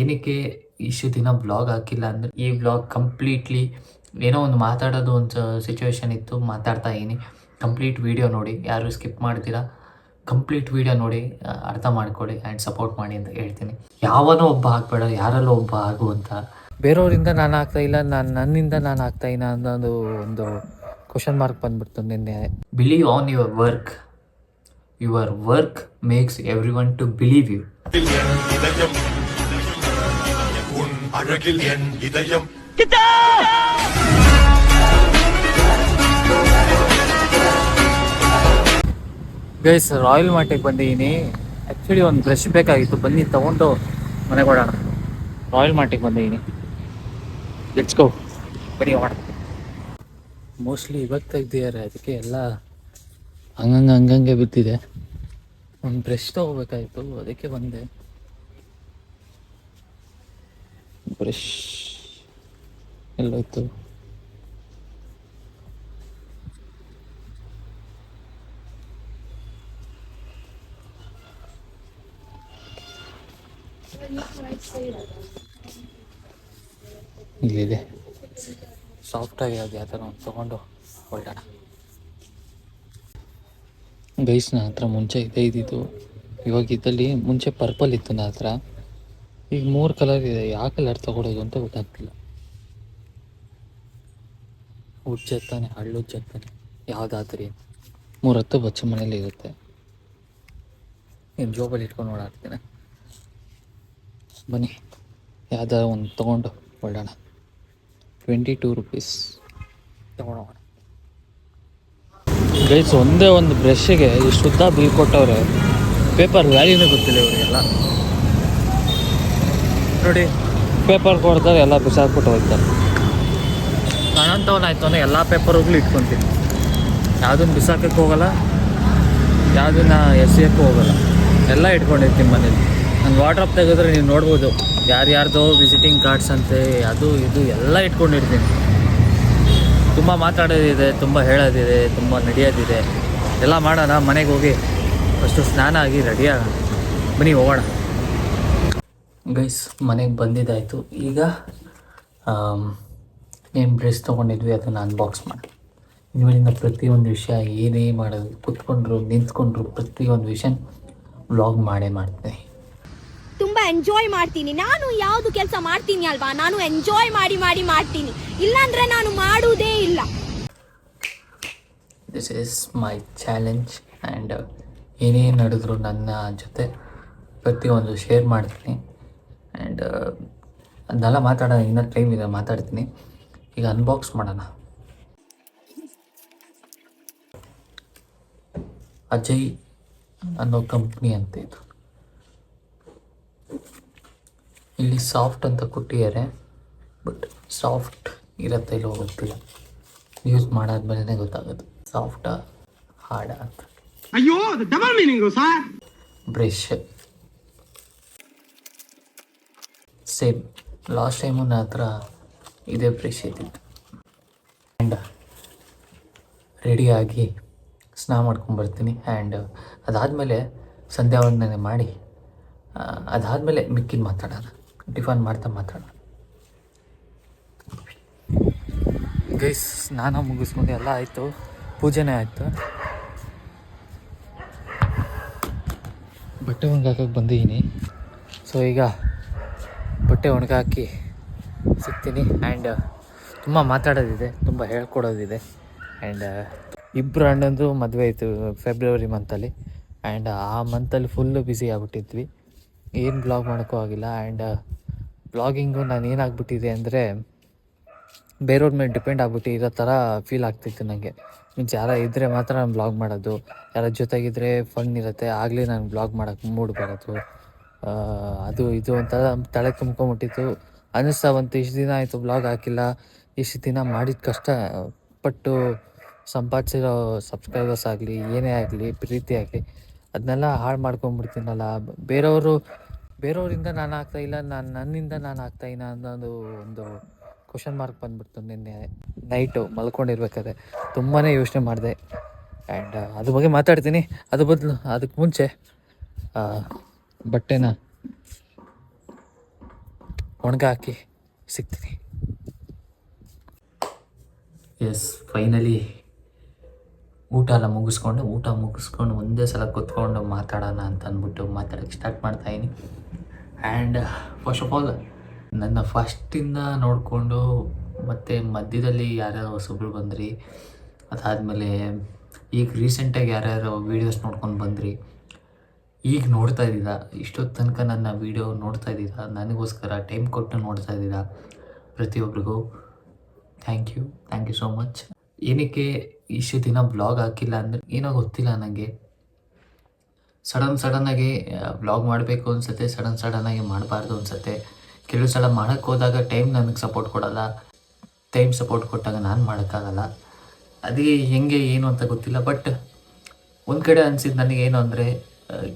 ಏನಕ್ಕೆ ಇಷ್ಟು ದಿನ ಬ್ಲಾಗ್ ಹಾಕಿಲ್ಲ ಅಂದರೆ ಈ ಬ್ಲಾಗ್ ಕಂಪ್ಲೀಟ್ಲಿ ಏನೋ ಒಂದು ಮಾತಾಡೋದು ಒಂದು ಸಿಚುವೇಶನ್ ಇತ್ತು, ಮಾತಾಡ್ತಾ ಇದ್ದೀನಿ. ಕಂಪ್ಲೀಟ್ ವೀಡಿಯೋ ನೋಡಿ, ಯಾರು ಸ್ಕಿಪ್ ಮಾಡ್ತೀರಾ? ಕಂಪ್ಲೀಟ್ ವೀಡಿಯೋ ನೋಡಿ ಅರ್ಥ ಮಾಡ್ಕೊಳ್ಳಿ ಆ್ಯಂಡ್ ಸಪೋರ್ಟ್ ಮಾಡಿ ಅಂತ ಹೇಳ್ತೀನಿ. ಯಾವನೋ ಒಬ್ಬ ಆಗಬೇಡ, ಯಾರಲ್ಲೋ ಒಬ್ಬ ಆಗು ಅಂತ. ಬೇರೆಯವರಿಂದ ನಾನು ಆಗ್ತಾ ಇಲ್ಲ, ನಾನು ನನ್ನಿಂದ ನಾನು ಆಗ್ತಾ ಇಲ್ಲ ಅನ್ನೋದು ಒಂದು ಕ್ವಶನ್ ಮಾರ್ಕ್ ಬಂದ್ಬಿಡ್ತು ನಿನ್ನೆ. Believe on your work your work makes everyone to believe you அழகில் என் இதயம் ಗೈಸ್ ರಾಯಲ್ ಮಾರ್ಟಿಗೆ ಬಂದಿದ್ದೀನಿ ಆ್ಯಕ್ಚುಲಿ ಒಂದು ಬ್ರಷ್ ಬೇಕಾಗಿತ್ತು ಬನ್ನಿ ತೊಗೊಂಡು ಮನೆಗೆ ಕೊಡೋಣ ರಾಯಲ್ ಮಾರ್ಟಿಗೆ ಬಂದಿದ್ದೀನಿ ಲೆಟ್ಸ್ ಗೋ ಬನ್ನಿ ಹೋಗೋಣ ಮೋಸ್ಟ್ಲಿ ಇವಾಗ ತೆಗ್ದಿದ್ದಾರೆ ಅದಕ್ಕೆ ಎಲ್ಲ ಹಂಗಂಗೆ ಹಂಗಂಗೆ ಬಿದ್ದಿದೆ ಒಂದು ಬ್ರಷ್ ತೊಗೋಬೇಕಾಯ್ತು ಅದಕ್ಕೆ ಬಂದೆ ಬ್ರಷ್. ಎಲ್ಲೋಯ್ತು ಇಲ್ಲಿದೆ. ಸಾಫ್ಟಾಗಿ ಅದು ಯಾವ ಥರ ಒಂದು ತೊಗೊಂಡು ಹೊರಡೋಣ. ಗೈಸ್ ನನ್ನ ಹತ್ರ ಮುಂಚೆ ಇದೆ ಇದ್ದಿದ್ದು ಇವಾಗ ಇದ್ದಲ್ಲಿ ಮುಂಚೆ ಪರ್ಪಲ್ ಇತ್ತು ನನ್ನ ಹತ್ರ. ಈಗ ಮೂರು ಕಲರ್ ಇದೆ, ಯಾವ ಕಲರ್ ತಗೊಳ್ಳೋದು ಅಂತ ಗೊತ್ತಾಗ್ತಿಲ್ಲ. ಉಜ್ಜತ್ತಾನೆ ಹಳ್ಳು ಉಜ್ಜತ್ತಾನೆ ಯಾವುದಾದ್ರಿ? ಮೂರು ಹತ್ತು ಬಚ್ಚ ಮನೇಲಿ ಇರುತ್ತೆ. ಏನು ಜೋಬಲ್ಲಿ ಇಟ್ಕೊಂಡು ಓಡಾಡ್ತೀನಿ ಬನ್ನಿ, ಯಾವ್ದಾದ್ರು ಒಂದು ತೊಗೊಂಡು ಒಳ್ಳೋಣ. ಟ್ವೆಂಟಿ ಟೂ ರುಪೀಸ್ ತೊಗೊಂಡೋಣ ಗೈಸ್ ಒಂದೇ ಒಂದು ಬ್ರಷ್ಗೆ ಇಷ್ಟು ಉದ್ದ ಬಿಲ್ ಕೊಟ್ಟವ್ರೆ ಪೇಪರ್ ವ್ಯಾಲ್ಯೂನೇ ಗೊತ್ತಿಲ್ಲ ಇವರಿಗೆಲ್ಲ. ನೋಡಿ ಪೇಪರ್ ಕೊಡ್ತಾರೆ, ಎಲ್ಲ ಬಿಸಾಕ್ಬಿಟ್ಟು ಹೋಗ್ತಾರೆ. ನಾನಂತವನಾಯ್ತು ಅಂದರೆ ಎಲ್ಲ ಪೇಪರ್ಗಳು ಇಟ್ಕೊತೀನಿ. ಯಾವುದನ್ನು ಬಿಸಾಕಕ್ಕೆ ಹೋಗಲ್ಲ, ಯಾವುದನ್ನ ಎಸೆಯೋಕ್ಕೂ ಹೋಗಲ್ಲ. ಎಲ್ಲ ಇಟ್ಕೊಂಡಿರ್ತೀನಿ ಮನೇಲಿ. ನಾನು ವಾಟ್ರಪ್ ತೆಗೆದ್ರೆ ನೀವು ನೋಡ್ಬೋದು ಯಾರ್ಯಾರ್ದೋ ವಿಸಿಟಿಂಗ್ ಕಾರ್ಡ್ಸ್ ಅಂತೆ, ಅದು ಇದು ಎಲ್ಲ ಇಟ್ಕೊಂಡಿರ್ತೀನಿ. ತುಂಬ ಮಾತಾಡೋದಿದೆ, ತುಂಬ ಹೇಳೋದಿದೆ, ತುಂಬ ನಡೆಯೋದಿದೆ. ಎಲ್ಲ ಮಾಡೋಣ, ಮನೆಗೆ ಹೋಗಿ. ಫಸ್ಟು ಸ್ನಾನ ಆಗಿ ರೆಡಿ ಆಗೋಣ. ಬನ್ನಿ, ಹೋಗೋಣ. ಗೈಸ್ ಮನೆಗೆ ಬಂದಿದ್ದಾಯಿತು. ಈಗ ಏನು ಬ್ರೆಸ್ ತೊಗೊಂಡಿದ್ವಿ ಅದನ್ನು ಅನ್ಬಾಕ್ಸ್ ಮಾಡಿ. ಇನ್ಮೇಲಿಂದ ಪ್ರತಿಯೊಂದು ವಿಷಯ ಏನೇ ಮಾಡೋದು ಕುತ್ಕೊಂಡ್ರು ನಿಂತ್ಕೊಂಡ್ರು ಪ್ರತಿಯೊಂದು ವಿಷಯ ವ್ಲಾಗ್ ಮಾಡೇ ಮಾಡ್ತೀನಿ. ತುಂಬ ಎಂಜಾಯ್ ಮಾಡ್ತೀನಿ. ನಾನು ಯಾವುದು ಕೆಲಸ ಮಾಡ್ತೀನಿ ಅಲ್ವಾ? ನಾನು ಎಂಜಾಯ್ ಮಾಡಿ ಮಾಡಿ ಮಾಡ್ತೀನಿ. ಇಲ್ಲಾಂದ್ರೆ ನಾನು ಮಾಡುವುದೇ ಇಲ್ಲ. This is my challenge and ಏನೇ ನಡೆದ್ರು ನನ್ನ ಜೊತೆ ಪ್ರತಿಯೊಂದು ಶೇರ್ ಮಾಡ್ತೀನಿ. ಆ್ಯಂಡ್ ಅದನ್ನೆಲ್ಲ ಮಾತಾಡೋಣ ಇನ್ನೊಂದು ಟೈಮ್ ಇದೆ ಮಾತಾಡ್ತೀನಿ. ಈಗ ಅನ್ಬಾಕ್ಸ್ ಮಾಡೋಣ. ಅಜಯ್ ಅನ್ನೋ ಕಂಪ್ನಿ ಅಂತ ಇದು. ಇಲ್ಲಿ ಸಾಫ್ಟ್ ಅಂತ ಕೊಟ್ಟಿದ್ದಾರೆ ಬಟ್ ಸಾಫ್ಟ್ ಇರತ್ತೆ ಇಲ್ಲೋ ಗೊತ್ತಿಲ್ಲ. ಯೂಸ್ ಮಾಡಾದ್ಮೇಲೆ ಗೊತ್ತಾಗುತ್ತೆ. ಸಾಫ್ಟಾ ಹಾರ್ಡಾ ಅಂತ. ಅಯ್ಯೋ double meaning sir brush same last time ನನ್ನ ಹತ್ರ ಇದೇ ಬ್ರಷ್ ಇದ್ದಿತ್ತು. ಆ್ಯಂಡ್ ರೆಡಿಯಾಗಿ ಸ್ನಾನ ಮಾಡ್ಕೊಂಬರ್ತೀನಿ ಆ್ಯಂಡ್ ಅದಾದಮೇಲೆ ಸಂಧ್ಯಾ ವಂದನೆ ಮಾಡಿ ಅದಾದಮೇಲೆ ಮಿಕ್ಕಿನ ಮಾತಾಡೋಣ. ಟಿಫನ್ ಮಾಡ್ತಾ ಮಾತಾಡೋಣ. ಗೈಸ್ ಸ್ನಾನ ಮುಗಿಸ್ಕೊಂಡು ಎಲ್ಲ ಆಯಿತು. ಪೂಜೆನೇ ಆಯಿತು. ಬಟ್ಟೆ ಒಣಗಾಕಕ್ಕೆ ಬಂದಿದ್ದೀನಿ. ಸೊ ಈಗ ಬಟ್ಟೆ ಒಣಗಾಕಿ ಸಿಗ್ತೀನಿ. ಆ್ಯಂಡ್ ತುಂಬ ಮಾತಾಡೋದಿದೆ, ತುಂಬ ಹೇಳ್ಕೊಡೋದಿದೆ. ಆ್ಯಂಡ್ ಇಬ್ಬರು ಅಣ್ಣಂದು ಮದುವೆ ಆಯಿತು ಫೆಬ್ರವರಿ ಮಂತಲ್ಲಿ ಆ್ಯಂಡ್ ಆ ಮಂತಲ್ಲಿ ಫುಲ್ಲು ಬ್ಯುಸಿ ಆಗ್ಬಿಟ್ಟಿದ್ವಿ. ಏನು ಬ್ಲಾಗ್ ಮಾಡೋಕ್ಕೂ ಆಗಿಲ್ಲ. ಆ್ಯಂಡ್ ಬ್ಲಾಗಿಂಗು ನಾನು ಏನಾಗ್ಬಿಟ್ಟಿದೆ ಅಂದರೆ ಬೇರೆಯವ್ರ ಮೇಲೆ ಡಿಪೆಂಡ್ ಆಗ್ಬಿಟ್ಟು ಇರೋ ಥರ ಫೀಲ್ ಆಗ್ತಿತ್ತು ನನಗೆ ಮೀನ್ಸ್ ಯಾರ ಇದ್ದರೆ ಮಾತ್ರ ನಾನು ಬ್ಲಾಗ್ ಮಾಡೋದು, ಯಾರ ಜೊತೆಗಿದ್ರೆ ಫನ್ ಇರುತ್ತೆ, ಆಗಲೇ ನಾನು ಬ್ಲಾಗ್ ಮಾಡೋಕ್ಕೆ ಮೂಡ್ ಬರೋದು. ಅದು ಇದು ಅಂತ ತಲೆ ತುಂಬ್ಕೊಂಬಿಟ್ಟಿತ್ತು ಅನಿಸ್ತಾ ಬಂತು, ಇಷ್ಟು ದಿನ ಆಯಿತು ಬ್ಲಾಗ್ ಹಾಕಿಲ್ಲ. ಇಷ್ಟು ದಿನ ಮಾಡಿದ ಕಷ್ಟ, ಪಟ್ಟು ಸಂಪಾದಿಸಿರೋ ಸಬ್ಸ್ಕ್ರೈಬರ್ಸ್ ಆಗಲಿ, ಏನೇ ಆಗಲಿ, ಪ್ರೀತಿ ಆಗಲಿ ಅದನ್ನೆಲ್ಲ ಹಾಳು ಮಾಡ್ಕೊಂಬಿಡ್ತೀನಲ್ಲ ಬೇರೆಯವರು, ಬೇರೆಯವರಿಂದ ನಾನು ಆಗ್ತಾ ಇಲ್ಲ, ನಾನು ನನ್ನಿಂದ ನಾನು ಆಗ್ತಾ ಇಲ್ಲ ಅನ್ನೋದು ಒಂದು ಕ್ವಶನ್ ಮಾರ್ಕ್ ಬಂದ್ಬಿಡ್ತು ನಿನ್ನೆ. ನೈಟು ಮಲ್ಕೊಂಡಿರ್ಬೇಕಾದ್ರೆ ತುಂಬಾ ಯೋಚನೆ ಮಾಡಿದೆ. ಆ್ಯಂಡ್ ಅದ್ರ ಬಗ್ಗೆ ಮಾತಾಡ್ತೀನಿ. ಅದು ಬದಲು ಅದಕ್ಕೆ ಮುಂಚೆ ಬಟ್ಟೆನ? ಒಣಗಾಕಿ ಸಿಗ್ತೀನಿ. ಎಸ್ ಫೈನಲಿ ಊಟ ಎಲ್ಲ ಮುಗಿಸ್ಕೊಂಡು ಊಟ ಮುಗಿಸ್ಕೊಂಡು ಒಂದೇ ಸಲ ಕೂತ್ಕೊಂಡು ಮಾತಾಡೋಣ ಅಂತ ಅಂದ್ಬಿಟ್ಟು ಮಾತಾಡೋಕ್ಕೆ ಸ್ಟಾರ್ಟ್ ಮಾಡ್ತಾಯಿದ್ದೀನಿ ಆ್ಯಂಡ್ ಫಸ್ಟ್ ಆಫ್ ಆಲ್ ನನ್ನ ಫಸ್ಟಿಂದ ನೋಡಿಕೊಂಡು ಮತ್ತು ಮಧ್ಯದಲ್ಲಿ ಯಾರ್ಯಾರು ಹೊಸಬ್ರು ಬಂದ್ರಿ ಅದಾದಮೇಲೆ ಈಗ ರೀಸೆಂಟಾಗಿ ಯಾರ್ಯಾರು ವೀಡಿಯೋಸ್ ನೋಡ್ಕೊಂಡು ಬಂದ್ರಿ ಈಗ ನೋಡ್ತಾ ಇದ್ದೀರಾ? ಇಷ್ಟೊತ್ತು ತನಕ ನನ್ನ ವೀಡಿಯೋ ನೋಡ್ತಾ ಇದ್ದೀರಾ? ನನಗೋಸ್ಕರ ಟೈಮ್ ಕೊಟ್ಟು ನೋಡ್ತಾ ಇದ್ದೀರಾ? ಪ್ರತಿಯೊಬ್ಬರಿಗೂ thank you thank you so much ಏನಕ್ಕೆ ಇಷ್ಟು ದಿನ ಬ್ಲಾಗ್ ಹಾಕಿಲ್ಲ ಅಂದರೆ ಏನೋ ಗೊತ್ತಿಲ್ಲ ನನಗೆ ಸಡನ್ ಸಡನ್ನಾಗಿ ಬ್ಲಾಗ್ ಮಾಡಬೇಕು ಅನ್ಸುತ್ತೆ ಸಡನ್ ಸಡನ್ನಾಗಿ ಮಾಡಬಾರ್ದು ಅನ್ಸುತ್ತೆ. ಕೆಲವು ಸಲ ಮಾಡೋಕ್ಕೆ ಹೋದಾಗ ಟೈಮ್ ನನಗೆ ಸಪೋರ್ಟ್ ಕೊಡಲ್ಲ. ಟೈಮ್ ಸಪೋರ್ಟ್ ಕೊಟ್ಟಾಗ ನಾನು ಮಾಡೋಕ್ಕಾಗಲ್ಲ. ಅದೇ ಹೆಂಗೆ, ಏನು ಅಂತ ಗೊತ್ತಿಲ್ಲ ಬಟ್ ಒಂದು ಕಡೆ ಅನಿಸಿದ್ದು ನನಗೇನು ಅಂದರೆ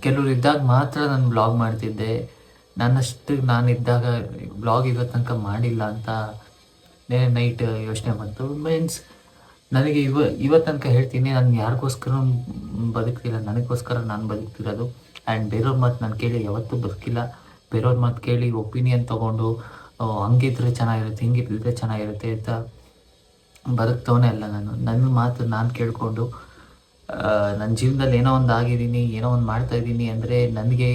ಕೆಲವರು ಇದ್ದಾಗ ಮಾತ್ರ ನಾನು ಬ್ಲಾಗ್ ಮಾಡ್ತಿದ್ದೆ. ನನ್ನಷ್ಟು ನಾನು ಇದ್ದಾಗ ಬ್ಲಾಗ್ ಇವತ್ತು ತನಕ ಮಾಡಿಲ್ಲ ಅಂತ ನೈಟ್ ಯೋಚನೆ ಮಾಡ್ತು. ಮೀನ್ಸ್ ನನಗೆ ಇವ ಇವತ್ತು ತನಕ ಹೇಳ್ತೀನಿ, ನಾನು ಯಾರಿಗೋಸ್ಕರ ಬದುಕ್ತಿಲ್ಲ, ನನಗೋಸ್ಕರ ನಾನು ಬದುಕ್ತಿರೋದು. ಆ್ಯಂಡ್ ಬೇರೆಯವ್ರ ಮಾತು ನಾನು ಕೇಳಿ ಯಾವತ್ತೂ ಬದುಕಿಲ್ಲ. ಬೇರೆಯವ್ರ ಮಾತು ಕೇಳಿ ಒಪಿನಿಯನ್ ತೊಗೊಂಡು ಹಂಗಿದ್ರೆ ಚೆನ್ನಾಗಿರುತ್ತೆ, ಹಿಂಗಿದ್ರೆ ಚೆನ್ನಾಗಿರುತ್ತೆ ಅಂತ ಬದುಕ್ತವನೇ ಅಲ್ಲ ನಾನು. ನನ್ನ ಮಾತು ನಾನು ಕೇಳಿಕೊಂಡು ನನ್ನ ಜೀವನದಲ್ಲಿ ಏನೋ ಒಂದು ಆಗಿದ್ದೀನಿ, ಏನೋ ಒಂದು ಮಾಡ್ತಾ ಇದ್ದೀನಿ ಅಂದರೆ ನನಗೆ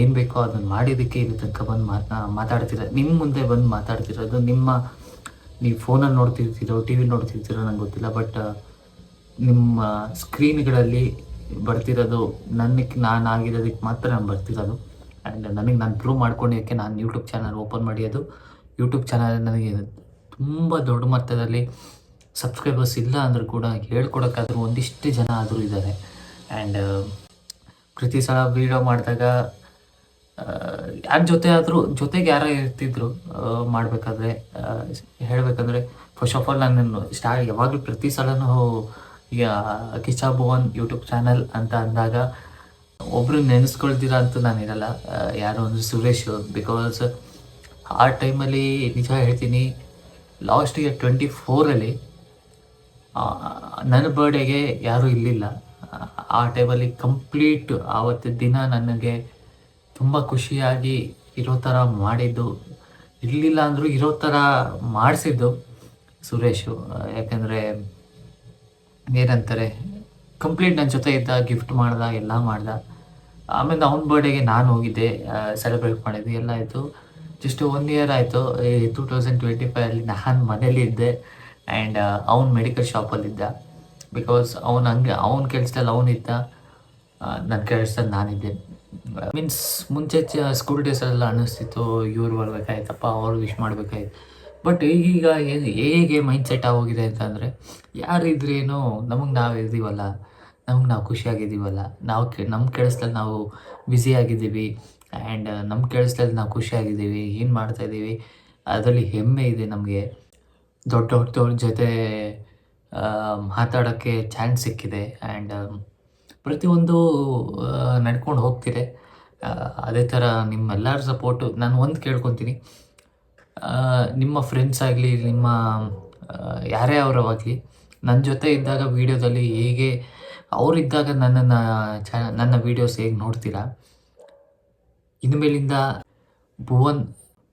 ಏನು ಬೇಕೋ ಅದನ್ನು ಮಾಡಿದ್ದಕ್ಕೆ ಇಲ್ಲಿ ತನಕ ಬಂದು ಮಾತಾ ಮಾತಾಡ್ತಿರೋ ನಿಮ್ಮ ಮುಂದೆ ಬಂದು ಮಾತಾಡ್ತಿರೋದು ನಿಮ್ಮ, ನೀವು ಫೋನಲ್ಲಿ ನೋಡ್ತಿರ್ತೀರೋ, ಟಿ ವಿ ನೋಡ್ತಿರ್ತೀರೋ ನಂಗೆ ಗೊತ್ತಿಲ್ಲ, ಬಟ್ ನಿಮ್ಮ ಸ್ಕ್ರೀನ್ಗಳಲ್ಲಿ ಬರ್ತಿರೋದು ನನಗೆ ನಾನು ಆಗಿರೋದಕ್ಕೆ ಮಾತ್ರ ನಾನು ಬರ್ತಿರೋದು. ಆ್ಯಂಡ್ ನನಗೆ ನಾನು ಪ್ರೂವ್ ಮಾಡ್ಕೊಂಡಿದ್ದಕ್ಕೆ ನಾನು ಯೂಟ್ಯೂಬ್ ಚಾನಲ್ ಓಪನ್ ಮಾಡಿರೋದು. ಯೂಟ್ಯೂಬ್ ಚಾನಲ್ ನನಗೆ ತುಂಬ ದೊಡ್ಡ ಮಟ್ಟದಲ್ಲಿ ಸಬ್ಸ್ಕ್ರೈಬರ್ಸ್ ಇಲ್ಲ ಅಂದರೂ ಕೂಡ ಹೇಳ್ಕೊಡೋಕ್ಕಾದ್ರೂ ಒಂದಿಷ್ಟು ಜನ ಆದರೂ ಇದ್ದಾರೆ. ಆ್ಯಂಡ್ ಪ್ರತಿ ಸಲ ವೀಡಿಯೋ ಮಾಡಿದಾಗ ಯಾರ ಜೊತೆ ಆದರೂ ಜೊತೆಗೆ ಯಾರೋ ಇರ್ತಿದ್ರು ಮಾಡಬೇಕಾದ್ರೆ ಹೇಳಬೇಕಂದ್ರೆ ಫಸ್ಟ್ ಆಫ್ ಆಲ್ ನಾನು ಸ್ಟಾ ಯಾವಾಗಲೂ ಪ್ರತಿ ಸಲನೂ ಕಿಚಾ ಭುವನ್ ಯೂಟ್ಯೂಬ್ ಚಾನಲ್ ಅಂತ ಅಂದಾಗ ಒಬ್ಬರು ನೆನೆಸ್ಕೊಳ್ತೀರ ಅಂತೂ ನಾನು ಇರಲ್ಲ. ಆ, ಯಾರು ಅಂದರೆ ಸುರೇಶ್ ಬಿಕಾಸ್ ಆ ಟೈಮಲ್ಲಿ ನಿಜ ಹೇಳ್ತೀನಿ ಲಾಸ್ಟಿಗೆ ಟ್ವೆಂಟಿ ಫೋರಲ್ಲಿ ನನ್ನ ಬರ್ಡೇಗೆ ಯಾರೂ ಇರಲಿಲ್ಲ ಆ ಟೈಮಲ್ಲಿ ಕಂಪ್ಲೀಟ್ ಆವತ್ತು ದಿನ ನನಗೆ ತುಂಬ ಖುಷಿಯಾಗಿ ಇರೋ ಥರ ಮಾಡಿದ್ದು. ಇರಲಿಲ್ಲ ಅಂದರೂ ಇರೋ ಥರ ಮಾಡಿಸಿದ್ದು ಸುರೇಶು. ಯಾಕಂದರೆ ಏನಂತಾರೆ ಕಂಪ್ಲೀಟ್ ನನ್ನ ಜೊತೆ ಇದ್ದ ಗಿಫ್ಟ್ ಮಾಡ್ದ, ಎಲ್ಲ ಮಾಡ್ದ. ಆಮೇಲೆ ಅವ್ನ ಬರ್ಡೇಗೆ ನಾನು ಹೋಗಿದ್ದೆ ಸೆಲೆಬ್ರೇಟ್ ಮಾಡಿದ್ವಿ ಎಲ್ಲ ಆಯಿತು. ಜಸ್ಟ್ ಒನ್ ಇಯರ್ ಆಯಿತು. ಟೂ ತೌಸಂಡ್ ಟ್ವೆಂಟಿ ಫೈವಲ್ಲಿ ನಾನು ಮನೇಲಿ ಇದ್ದೆ. ಆ್ಯಂಡ್ ಅವ್ನು ಮೆಡಿಕಲ್ ಶಾಪಲ್ಲಿದ್ದ ಬಿಕಾಸ್ ಅವ್ನು ಹಂಗೆ, ಅವ್ನ ಕೆಲಸದಲ್ಲಿ ಅವನಿದ್ದ ನನ್ನ ಕೆಲಸದಲ್ಲಿ ನಾನಿದ್ದೆ ಮೀನ್ಸ್ ಮುಂಚೆ ಸ್ಕೂಲ್ ಡೇಸಲ್ಲೆಲ್ಲ ಅನ್ನಿಸ್ತಿತ್ತು, ಇವ್ರು ಬರಬೇಕಾಯ್ತಪ್ಪ ಅವ್ರಿಗೆ ವಿಶ್ ಮಾಡಬೇಕಾಯ್ತು. ಬಟ್ ಈಗೀಗ ಏನು, ಹೇಗೆ ಮೈಂಡ್ ಸೆಟ್ ಆಗೋಗಿದೆ ಅಂತಂದರೆ ಯಾರಿದ್ರೇನು ನಮಗೆ ನಾವು ಇದ್ದೀವಲ್ಲ, ನಮಗೆ ನಾವು ಖುಷಿಯಾಗಿದ್ದೀವಲ್ಲ, ನಾವು ಕೆ ನಮ್ಮ ಕೆಲಸದಲ್ಲಿ ನಾವು ಬ್ಯುಸಿಯಾಗಿದ್ದೀವಿ ಆ್ಯಂಡ್ ನಮ್ಮ ಕೆಲಸದಲ್ಲಿ ನಾವು ಖುಷಿಯಾಗಿದ್ದೀವಿ, ಏನು ಮಾಡ್ತಾಯಿದ್ದೀವಿ ಅದರಲ್ಲಿ ಹೆಮ್ಮೆ ಇದೆ ನಮಗೆ. ದೊಡ್ಡವ್ರ ಜೊತೆ ಮಾತಾಡೋಕ್ಕೆ ಚಾನ್ಸ್ ಸಿಕ್ಕಿದೆ. ಆ್ಯಂಡ್ ಪ್ರತಿಯೊಂದು ನಡ್ಕೊಂಡು ಹೋಗ್ತಿದೆ. ಅದೇ ಥರ ನಿಮ್ಮೆಲ್ಲರ ಸಪೋರ್ಟು ನಾನು ಒಂದು ಕೇಳ್ಕೊತೀನಿ. ನಿಮ್ಮ ಫ್ರೆಂಡ್ಸ್ ಆಗಲಿ, ನಿಮ್ಮ ಯಾರೇ ಅವರವಾಗಲಿ ನನ್ನ ಜೊತೆ ಇದ್ದಾಗ ವೀಡಿಯೋದಲ್ಲಿ ಹೇಗೆ ಅವರಿದ್ದಾಗ ನನ್ನನ್ನು ಚ ನನ್ನ ವೀಡಿಯೋಸ್ ಹೇಗೆ ನೋಡ್ತೀರಾ? ಇನ್ಮೇಲಿಂದ ಭುವನ್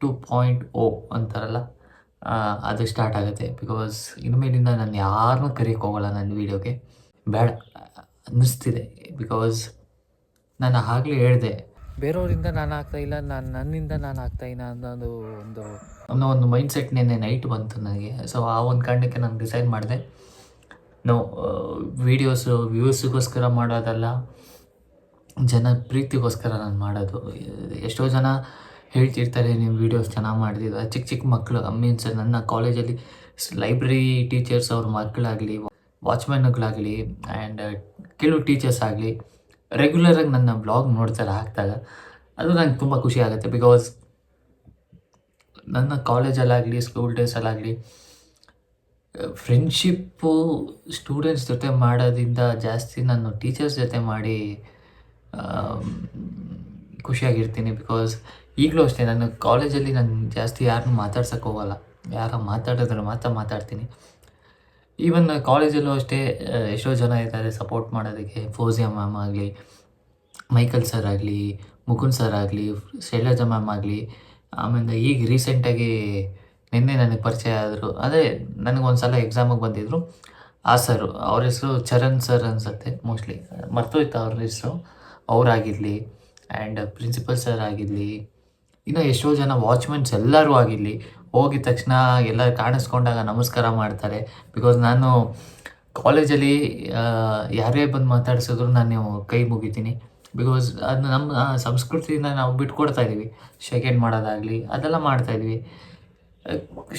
ಟು ಪಾಯಿಂಟ್ ಓ ಅಂತಾರಲ್ಲ ಅದು ಸ್ಟಾರ್ಟ್ ಆಗುತ್ತೆ. ಬಿಕಾಸ್ ಇನ್ಮೇಲಿಂದ ನಾನು ಯಾರನ್ನೂ ಕರೆಯೋಕ್ಕೆ ಹೋಗಲ್ಲ ನನ್ನ ವೀಡಿಯೋಗೆ ಬೇಡ ಅನ್ನಿಸ್ತಿದೆ. ಬಿಕಾಸ್ ನಾನು ಆಗಲೇ ಹೇಳಿದೆ. ಬೇರೆಯವರಿಂದ ನಾನು ಆಗ್ತಾ ಇಲ್ಲ ನಾನು ನನ್ನಿಂದ ನಾನು ಆಗ್ತಾ ಇಲ್ಲ ಅನ್ನೋದು ಒಂದು ಅನ್ನೋ ಒಂದು ಮೈಂಡ್ ಸೆಟ್ ನೆನ್ನೆ ನೈಟ್ ಬಂತು ನನಗೆ. ಸೊ ಆ ಒಂದು ಕಾರಣಕ್ಕೆ ನಾನು ಡಿಸೈಡ್ ಮಾಡಿದೆ. ನೋ ವೀಡಿಯೋಸು ವ್ಯೂಸಿಗೋಸ್ಕರ ಮಾಡೋದಲ್ಲ. ಜನ ಪ್ರೀತಿಗೋಸ್ಕರ ನಾನು ಮಾಡೋದು. ಎಷ್ಟೋ ಜನ ಹೇಳ್ತಿರ್ತಾರೆ ನೀವು ವೀಡಿಯೋಸ್ ಚೆನ್ನಾಗಿ ಮಾಡಿದ್ರೆ ಚಿಕ್ಕ ಚಿಕ್ಕ ಮಕ್ಕಳು ಮೀನ್ಸ್ ನನ್ನ ಕಾಲೇಜಲ್ಲಿ ಲೈಬ್ರರಿ ಟೀಚರ್ಸ್ ಅವ್ರ ಮಕ್ಕಳಾಗಲಿ ವಾಚ್ಮ್ಯಾನ್ಗಳಾಗಲಿ ಆ್ಯಂಡ್ ಕೆಲವು ಟೀಚರ್ಸ್ ಆಗಲಿ ರೆಗ್ಯುಲರಾಗಿ ನನ್ನ ಬ್ಲಾಗ್ ನೋಡ್ತಾರೆ ಹಾಕ್ದಾಗ, ಅದು ನಂಗೆ ತುಂಬ ಖುಷಿ ಆಗುತ್ತೆ ಬಿಕಾಸ್ ನನ್ನ ಕಾಲೇಜಲ್ಲಾಗಲಿ ಸ್ಕೂಲ್ ಡೇಸಲ್ಲಾಗಲಿ ಫ್ರೆಂಡ್ಶಿಪ್ಪು ಸ್ಟೂಡೆಂಟ್ಸ್ ಜೊತೆ ಮಾಡೋದಿಂದ ಜಾಸ್ತಿ ನಾನು ಟೀಚರ್ಸ್ ಜೊತೆ ಮಾಡಿ ಖುಷಿಯಾಗಿರ್ತೀನಿ ಬಿಕಾಸ್ ಈಗಲೂ ಅಷ್ಟೇ, ನಾನು ಕಾಲೇಜಲ್ಲಿ ನಾನು ಜಾಸ್ತಿ ಯಾರನ್ನೂ ಮಾತಾಡ್ಸೋಕ್ಕೆ ಹೋಗಲ್ಲ. ಯಾರ ಮಾತಾಡಿದ್ರೆ ಮಾತ್ರ ಮಾತಾಡ್ತೀನಿ. ಈವನ್ ಕಾಲೇಜಲ್ಲೂ ಅಷ್ಟೇ ಎಷ್ಟೋ ಜನ ಇದ್ದಾರೆ ಸಪೋರ್ಟ್ ಮಾಡೋದಕ್ಕೆ. ಫೋಸಿಯಾ ಮ್ಯಾಮ್ ಆಗಲಿ, ಮೈಕಲ್ ಸರ್ ಆಗಲಿ, ಮುಕುಂದ್ ಸರ್ ಆಗಲಿ, ಶೈಲಜಾ ಮ್ಯಾಮ್ ಆಗಲಿ, ಆಮೇಲೆ ಈಗ ರೀಸೆಂಟಾಗಿ ನಿನ್ನೆ ನನಗೆ ಪರಿಚಯ ಆದರು. ಅದೇ ನನಗೊಂದು ಸಲ ಎಕ್ಸಾಮಿಗೆ ಬಂದಿದ್ದರು ಆ ಸರು ಅವ್ರ ಹೆಸರು ಚರಣ್ ಸರ್ ಅನ್ಸುತ್ತೆ ಮೋಸ್ಟ್ಲಿ ಮರ್ತೋಯ್ತು ಅವ್ರ ಹೆಸರು. ಅವರಾಗಿರಲಿ ಆ್ಯಂಡ್ ಪ್ರಿನ್ಸಿಪಲ್ ಸರ್ ಆಗಿರಲಿ ಇನ್ನು ಎಷ್ಟೋ ಜನ ವಾಚ್ಮೆನ್ಸ್ ಎಲ್ಲರೂ ಆಗಿರಲಿ, ಹೋಗಿದ ತಕ್ಷಣ ಎಲ್ಲ ಕಾಣಿಸ್ಕೊಂಡಾಗ ನಮಸ್ಕಾರ ಮಾಡ್ತಾರೆ. ಬಿಕಾಸ್ ನಾನು ಕಾಲೇಜಲ್ಲಿ ಯಾರೇ ಬಂದು ಮಾತಾಡಿಸಿದ್ರು ನಾನು ಕೈ ಮುಗಿತೀನಿ. ಬಿಕಾಸ್ ಅದು ನಮ್ಮ ಸಂಸ್ಕೃತಿಯಿಂದ ನಾವು ಬಿಟ್ಕೊಡ್ತಾ ಇದ್ದೀವಿ. ಶೇಕೆಂಡ್ ಮಾಡೋದಾಗಲಿ, ಅದೆಲ್ಲ ಮಾಡ್ತಾ ಇದ್ವಿ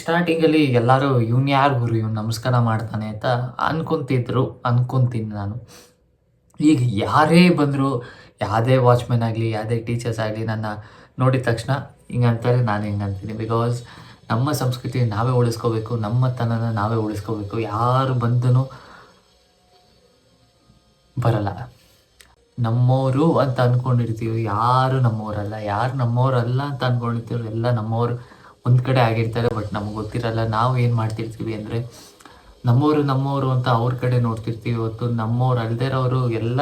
ಸ್ಟಾರ್ಟಿಂಗಲ್ಲಿ ಎಲ್ಲರೂ, ಇವ್ನು ಯಾರು ಗುರು? ಇವ್ನು ನಮಸ್ಕಾರ ಮಾಡ್ತಾನೆ ಅಂತ ಅನ್ಕೊಂತಿದ್ರು, ಅನ್ಕೊಂತೀನಿ ನಾನು. ಈಗ ಯಾರೇ ಬಂದರೂ, ಯಾವುದೇ ವಾಚ್ಮೆನ್ ಆಗಲಿ, ಯಾವುದೇ ಟೀಚರ್ಸ್ ಆಗಲಿ, ನನ್ನ ನೋಡಿದ ತಕ್ಷಣ ಹಿಂಗಂತಾರೆ ನಾನು ಹಿಂಗೆ ಅಂತೀನಿ. ಬಿಕಾಸ್ ನಮ್ಮ ಸಂಸ್ಕೃತಿ ನಾವೇ ಉಳಿಸ್ಕೋಬೇಕು ನಮ್ಮ ತನನ ನಾವೇ ಉಳಿಸ್ಕೋಬೇಕು. ಯಾರು ಬಂದೂ ಬರಲ್ಲ. ನಮ್ಮವರು ಅಂತ ಅಂದ್ಕೊಂಡಿರ್ತೀವಿ ಯಾರು ನಮ್ಮವರಲ್ಲ ಯಾರು ನಮ್ಮವರಲ್ಲ ಅಂತ ಅಂದ್ಕೊಂಡಿರ್ತೀವಿ ಎಲ್ಲ ನಮ್ಮವ್ರು ಒಂದು ಕಡೆ ಆಗಿರ್ತಾರೆ ಬಟ್ ನಮ್ಗೆ ಗೊತ್ತಿರಲ್ಲ. ನಾವು ಏನು ಮಾಡ್ತಿರ್ತೀವಿ ಅಂದರೆ ನಮ್ಮವರು ನಮ್ಮವರು ಅಂತ ಅವ್ರ ಕಡೆ ನೋಡ್ತಿರ್ತೀವಿ. ಇವತ್ತು ನಮ್ಮವ್ರು ಅಲ್ದೇ ಎಲ್ಲ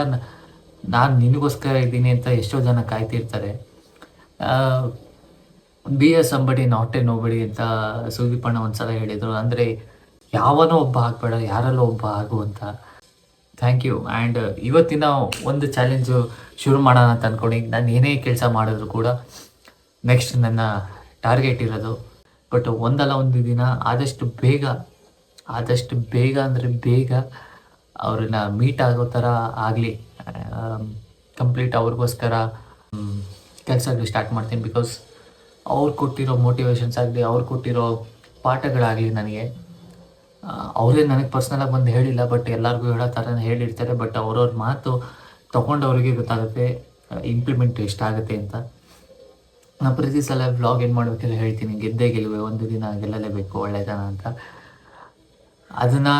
ನಾನು ನಿನಗೋಸ್ಕರ ಇದ್ದೀನಿ ಅಂತ ಎಷ್ಟೋ ಜನ ಕಾಯ್ತಿರ್ತಾರೆ. Be as somebody not a nobody ಅಂತ ಸುದೀಪಣ್ಣ ಒಂದ್ಸಲ ಹೇಳಿದರು. ಅಂದರೆ ಯಾವನೋ ಒಬ್ಬ ಆಗಬೇಡ, ಯಾರಲ್ಲೋ ಒಬ್ಬ ಆಗು ಅಂತ. ಥ್ಯಾಂಕ್ ಯು ಆ್ಯಂಡ್ ಇವತ್ತಿನ ಒಂದು ಚಾಲೆಂಜು ಶುರು ಮಾಡೋಣ ಅಂತ ಅಂದ್ಕೊಂಡು ನಾನು ಏನೇ ಕೆಲಸ ಮಾಡಿದ್ರು ಕೂಡ ನೆಕ್ಸ್ಟ್ ನನ್ನ ಟಾರ್ಗೆಟ್ ಇರೋದು. ಬಟ್ ಒಂದಲ್ಲ ಒಂದು ದಿನ ಆದಷ್ಟು ಬೇಗ ಆದಷ್ಟು ಬೇಗ ಅಂದರೆ ಬೇಗ ಅವ್ರನ್ನ ಮೀಟ್ ಆಗೋ ಥರ ಆಗಲಿ. ಕಂಪ್ಲೀಟ್ ಅವ್ರಿಗೋಸ್ಕರ ಕೆಲಸಗಳು ಸ್ಟಾರ್ಟ್ ಮಾಡ್ತೀನಿ ಬಿಕಾಸ್ ಅವ್ರು ಕೊಟ್ಟಿರೋ ಮೋಟಿವೇಶನ್ಸ್ ಆಗಲಿ, ಅವ್ರು ಕೊಟ್ಟಿರೋ ಪಾಠಗಳಾಗಲಿ ನನಗೆ ಅವರೇ ನನಗೆ ಪರ್ಸ್ನಲಾಗಿ ಬಂದು ಹೇಳಿಲ್ಲ ಬಟ್ ಎಲ್ಲರಿಗೂ ಹೇಳೋ ಥರ ಹೇಳಿರ್ತಾರೆ ಬಟ್ ಅವ್ರವ್ರ ಮಾತು ತೊಗೊಂಡವ್ರಿಗೆ ಗೊತ್ತಾಗುತ್ತೆ ಇಂಪ್ಲಿಮೆಂಟ್ ಎಷ್ಟಾಗುತ್ತೆ ಅಂತ. ನಾನು ಪ್ರತಿ ಸಲ ವ್ಲಾಗ್ ಏನು ಮಾಡಬೇಕೆಲ್ಲ ಹೇಳ್ತೀನಿ, ಗೆದ್ದೇ ಗೆಲುವೆ, ಒಂದು ದಿನ ಗೆಲ್ಲಲೇಬೇಕು ಒಳ್ಳೆಯದನ ಅಂತ. ಅದನ್ನು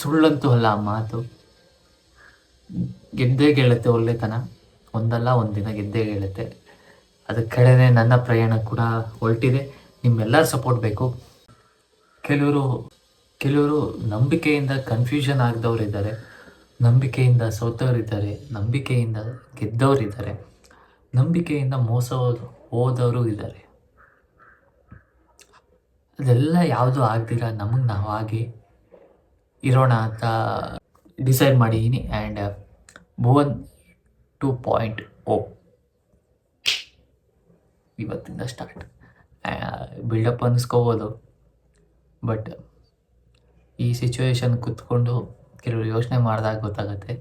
ಸುಳ್ಳಂತೂ ಅಲ್ಲ ಆ ಮಾತು. ಗೆದ್ದೇ ಗೆಲ್ಲುತ್ತೆ ಒಳ್ಳೆತನ. ಒಂದಲ್ಲ ಒಂದು ದಿನ ಗೆದ್ದೇ ಹೇಳುತ್ತೆ. ಅದ್ರ ಕಡೆನೇ ನನ್ನ ಪ್ರಯಾಣ ಕೂಡ ಹೊರಟಿದೆ. ನಿಮ್ಮೆಲ್ಲರ ಸಪೋರ್ಟ್ ಬೇಕು. ಕೆಲವರು ಕೆಲವರು ನಂಬಿಕೆಯಿಂದ ಕನ್ಫ್ಯೂಷನ್ ಆಗದವ್ರಿದ್ದಾರೆ. ನಂಬಿಕೆಯಿಂದ ಸೋತವರಿದ್ದಾರೆ. ನಂಬಿಕೆಯಿಂದ ಗೆದ್ದವರಿದ್ದಾರೆ. ನಂಬಿಕೆಯಿಂದ ಮೋಸ ಹೋದ್- ಹೋದವರು ಇದ್ದಾರೆ. ಅದೆಲ್ಲ ಯಾವುದು ಆಗ್ದಿರ ನಮಗೆ ನಾವು ಆಗಿ ಇರೋಣ ಅಂತ ಡಿಸೈಡ್ ಮಾಡಿದ್ದೀನಿ and Bhuvan two point O ಇವತ್ತಿಂದ ಸ್ಟಾರ್ಟ್ ಬಿಲ್ಡಪ್ ಅನ್ನಿಸ್ಕೋಬೋದು ಬಟ್ ಈ ಸಿಚುವೇಶನ್ ಕುತ್ಕೊಂಡು ಕೆಲವರು ಯೋಚನೆ ಮಾಡಿದಾಗ ಗೊತ್ತಾಗುತ್ತೆ.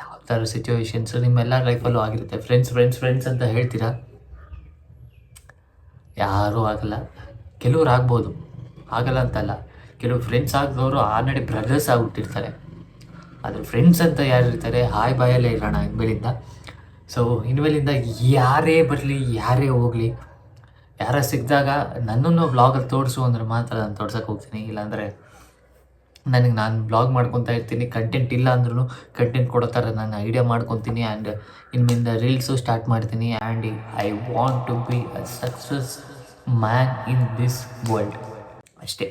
ಯಾವ ಥರ ಸಿಚುವೇಶನ್ಸು ನಿಮ್ಮೆಲ್ಲ ಲೈಫಲ್ಲೂ ಆಗಿರುತ್ತೆ. ಫ್ರೆಂಡ್ಸ್ ಫ್ರೆಂಡ್ಸ್ ಫ್ರೆಂಡ್ಸ್ ಅಂತ ಹೇಳ್ತೀರಾ? ಯಾರೂ ಆಗಲ್ಲ. ಕೆಲವ್ರು ಆಗ್ಬೋದು. ಆಗಲ್ಲ ಅಂತಲ್ಲ. ಕೆಲವು ಫ್ರೆಂಡ್ಸ್ ಆಗಿದವರು ಆಲ್ರೆಡಿ ಬ್ರದರ್ಸ್ ಆಗಿಬಿಟ್ಟಿರ್ತಾರೆ. ಆದರೆ ಫ್ರೆಂಡ್ಸ್ ಅಂತ ಯಾರು ಇರ್ತಾರೆ ಹಾಯ್ ಬಾಯಲ್ಲೇ ಇರೋಣ ಇನ್ಮೇಲಿಂದ ಸೊ ಇನ್ಮೇಲಿಂದ ಯಾರೇ ಬರಲಿ, ಯಾರೇ ಹೋಗಲಿ, ಯಾರ ಸಿಕ್ಕಿದಾಗ ನನ್ನನ್ನು ಬ್ಲಾಗಲ್ಲಿ ತೋರಿಸು ಅಂದ್ರೆ ಮಾತ್ರ ನಾನು ತೋರ್ಸಕ್ಕೆ ಹೋಗ್ತೀನಿ. ಇಲ್ಲಾಂದರೆ ನನಗೆ ನಾನು ಬ್ಲಾಗ್ ಮಾಡ್ಕೊತಾ ಇರ್ತೀನಿ ಕಂಟೆಂಟ್ ಇಲ್ಲ ಅಂದ್ರೂ ಕಂಟೆಂಟ್ ಕೊಡೋ ಥರ ನಾನು ಐಡಿಯಾ ಮಾಡ್ಕೊತೀನಿ ಆ್ಯಂಡ್ ಇನ್ಮಿಂದ ರೀಲ್ಸು ಸ್ಟಾರ್ಟ್ ಮಾಡ್ತೀನಿ. And I want to be a success man in this world ಅಷ್ಟೇ.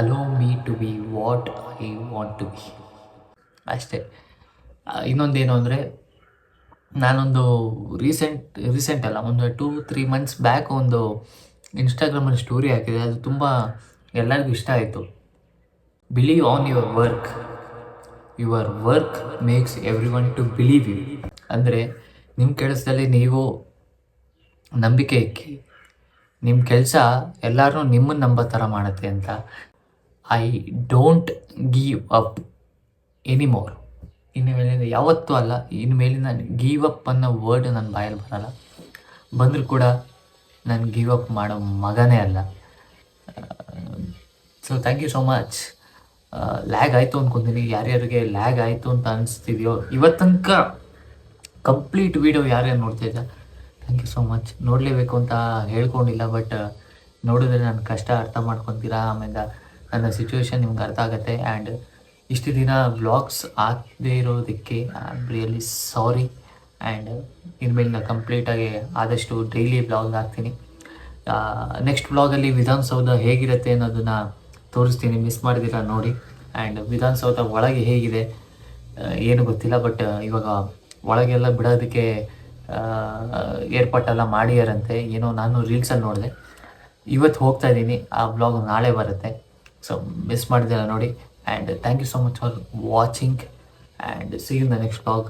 Allow me to be what I want to be ಅಷ್ಟೇ. ಇನ್ನೊಂದೇನು ಅಂದರೆ, ನಾನೊಂದು ರೀಸೆಂಟ್ ರೀಸೆಂಟ್ ಅಲ್ಲ, ಒಂದು ಟೂ ತ್ರೀ ಮಂತ್ಸ್ ಬ್ಯಾಕ್ ಒಂದು ಇನ್ಸ್ಟಾಗ್ರಾಮಲ್ಲಿ ಸ್ಟೋರಿ ಹಾಕಿದೆ. ಅದು ತುಂಬ ಎಲ್ಲರಿಗೂ ಇಷ್ಟ ಆಯಿತು. Believe on your work your work makes every one to believe you ಅಂದರೆ ನಿಮ್ಮ ಕೆಲಸದಲ್ಲಿ ನೀವು ನಂಬಿಕೆ ಇಕ್ಕಿ. ನಿಮ್ಮ ಕೆಲಸ ಎಲ್ಲರೂ ನಿಮ್ಮನ್ನು ನಂಬೋ ಥರ ಮಾಡುತ್ತೆ ಅಂತ. I don't give up anymore ಇನ್ನು ಮೇಲಿಂದ ಯಾವತ್ತೂ ಅಲ್ಲ, ಇನ್ನು ಮೇಲಿಂದ ಗೀವ್ ಅಪ್ ಅನ್ನೋ ವರ್ಡ್ ನನ್ನ ಬಾಯಲ್ಲಿ ಬರಲ್ಲ. ಬಂದರೂ ಕೂಡ ನಾನು ಗಿವ್ ಅಪ್ ಮಾಡೋ ಮಗನೇ ಅಲ್ಲ. So thank you so much lag ಆಯಿತು ಅಂದ್ಕೊತೀನಿ ಯಾರ್ಯಾರಿಗೆ ಲ್ಯಾಗ್ ಆಯಿತು ಅಂತ ಅನಿಸ್ತಿದೆಯೋ ಇವತ್ತನಕ ಕಂಪ್ಲೀಟ್ ವೀಡಿಯೋ ಯಾರ್ಯಾರು ನೋಡ್ತಾ ಇದ್ದ ಥ್ಯಾಂಕ್ ಯು ಸೋ ಮಚ್ ನೋಡಲೇಬೇಕು ಅಂತ ಹೇಳ್ಕೊಂಡಿಲ್ಲ ಬಟ್ ನೋಡಿದ್ರೆ ನನ್ನ ಕಷ್ಟ ಅರ್ಥ ಮಾಡ್ಕೊತೀರಾ? ಆಮೇಲೆ ನನ್ನ ಸಿಚುವೇಶನ್ ನಿಮ್ಗೆ ಅರ್ಥ ಆಗುತ್ತೆ. ಆ್ಯಂಡ್ ಇಷ್ಟು ದಿನ ಬ್ಲಾಗ್ಸ್ ಆಗದೇ ಇರೋದಕ್ಕೆ ರಿಯಲಿ ಸಾರಿ ಆ್ಯಂಡ್ ಇನ್ಮೇಲೆ ಕಂಪ್ಲೀಟಾಗಿ ಆದಷ್ಟು ಡೈಲಿ ಬ್ಲಾಗ್ ಹಾಕ್ತೀನಿ. ನೆಕ್ಸ್ಟ್ ಬ್ಲಾಗಲ್ಲಿ ವಿಧಾನಸೌಧ ಹೇಗಿರುತ್ತೆ ಅನ್ನೋದನ್ನು ತೋರಿಸ್ತೀನಿ. ಮಿಸ್ ಮಾಡಿದಿರ ನೋಡಿ. ಆ್ಯಂಡ್ ವಿಧಾನಸೌಧ ಒಳಗೆ ಹೇಗಿದೆ ಏನು ಗೊತ್ತಿಲ್ಲ ಬಟ್ ಇವಾಗ ಒಳಗೆಲ್ಲ ಬಿಡೋದಕ್ಕೆ ಏರ್ಪಾಟೆಲ್ಲ ಮಾಡಿಯಾರಂತೆ ಏನೋ ನಾನು ರೀಲ್ಸಲ್ಲಿ ನೋಡಿದೆ. ಇವತ್ತು ಹೋಗ್ತಾ ಇದ್ದೀನಿ. ಆ ಬ್ಲಾಗ್ ನಾಳೆ ಬರುತ್ತೆ. ಸೊ ಮಿಸ್ ಮಾಡಿದಿರ ನೋಡಿ. And thank you so much for watching and see in the next blog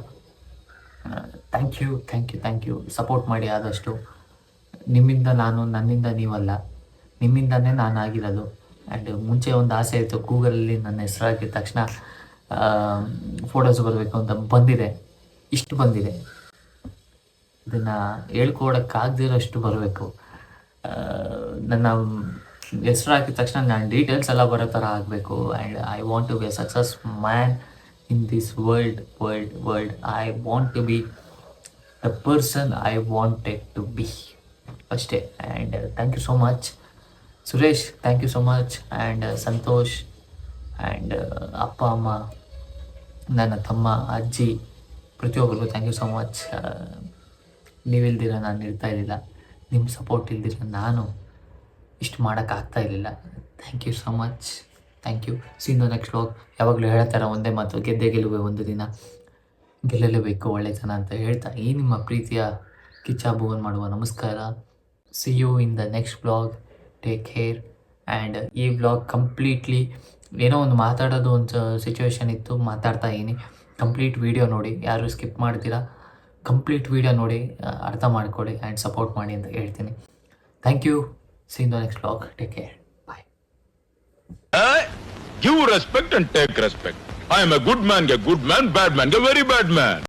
thank you thank you thank you support ಮಾಡಿ ಆದಷ್ಟು. ನಿಮ್ಮಿಂದ ನಾನು ನನ್ನಿಂದ ನೀವಲ್ಲ. ನಿಮ್ಮಿಂದನೇ ನಾನು ಆಗಿರೋದು. ಆ್ಯಂಡ್ ಮುಂಚೆ ಒಂದು ಆಸೆ ಇತ್ತು. ಗೂಗಲಲ್ಲಿ ನನ್ನ ಹೆಸರು ಹಾಕಿದ ತಕ್ಷಣ ಫೋಟೋಸ್ ಬರಬೇಕು ಅಂತ ಬಂದಿದೆ. ಇಷ್ಟು ಬಂದಿದೆ. ಇದನ್ನು ಹೇಳ್ಕೊಡೋಕ್ಕಾಗದಿರೋಷ್ಟು ಬರಬೇಕು. ನನ್ನ ಹೆಸರು ಹಾಕಿದ ತಕ್ಷಣ ನಾನು ಡೀಟೇಲ್ಸ್ ಎಲ್ಲ ಬರೋ ಥರ ಆಗಬೇಕು. And I want to be a success man in this world world world I want to be the person I wanted to be ಅಷ್ಟೇ. And thank you so much Suresh thank you so much and Santosh. And ಅಪ್ಪ, ಅಮ್ಮ, ನನ್ನ ತಮ್ಮ, ಅಜ್ಜಿ, ಪ್ರತಿಯೊಬ್ಬರಿಗೂ thank you so much ನೀವಿಲ್ದಿರ ನಾನು ಇರ್ತಾ ಇರಲಿಲ್ಲ. ನಿಮ್ಮ ಸಪೋರ್ಟ್ ಇಲ್ದಿರ ನಾನು ಇಷ್ಟು ಮಾಡೋಕ್ಕಾಗ್ತಾ ಇರಲಿಲ್ಲ. Thank you so much thank you Sindhu next vlog ಯಾವಾಗಲೂ ಹೇಳ್ತಾರೆ ಒಂದೇ ಮಾತು, ಗೆದ್ದೆ ಗೆಲುವೆ ಒಂದು ದಿನ. ಗೆಲ್ಲಲೇಬೇಕು, ಒಳ್ಳೆತನ ಅಂತ ಹೇಳ್ತಾ ಈ ನಿಮ್ಮ ಪ್ರೀತಿಯ ಕಿಚ್ಚ ಮಾಡುವ ನಮಸ್ಕಾರ. See you in the next blog take care and ಈ ಬ್ಲಾಗ್ ಕಂಪ್ಲೀಟ್ಲಿ ಏನೋ ಒಂದು ಮಾತಾಡೋದು ಒಂದು ಸಿಚುವೇಶನ್ ಇತ್ತು, ಮಾತಾಡ್ತಾ ಇದ್ದೀನಿ. ಕಂಪ್ಲೀಟ್ ವೀಡಿಯೋ ನೋಡಿ, ಯಾರು ಸ್ಕಿಪ್ ಮಾಡ್ತೀರಾ? ಕಂಪ್ಲೀಟ್ ವೀಡಿಯೋ ನೋಡಿ, ಅರ್ಥ ಮಾಡಿಕೊಡಿ ಆ್ಯಂಡ್ ಸಪೋರ್ಟ್ ಮಾಡಿ ಅಂತ ಹೇಳ್ತೀನಿ. Thank you See you in the next vlog. Take care. Bye. Uh, give respect and take respect. I am a good man, a good man, bad man, a very bad man.